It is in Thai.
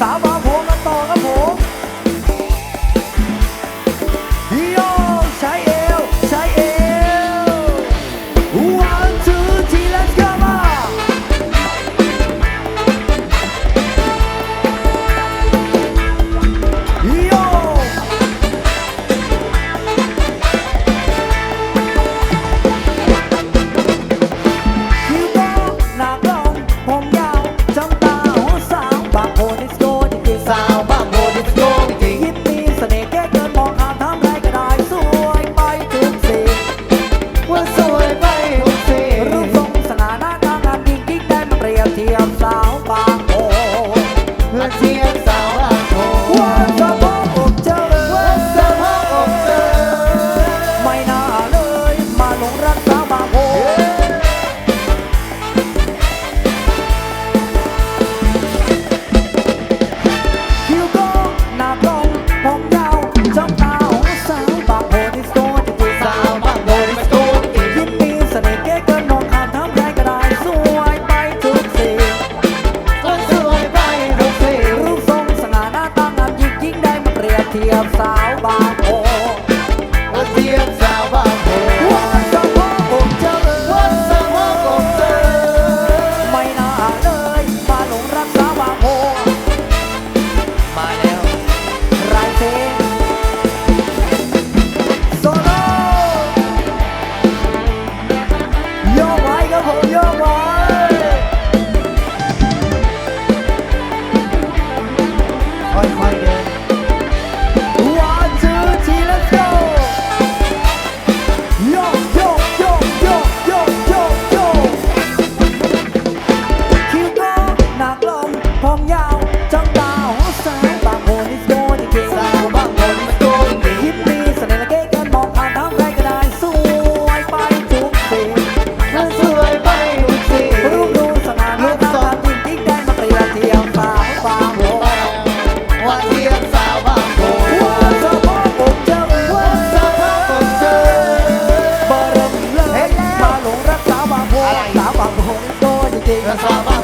สาบา phao bao ว่าเทียบสาวาโกว่าสาวาผมจำว่าสาวาผมเจอบารมีเลิาหลงรักสาวาโกสาวาโกโตจริงๆสาว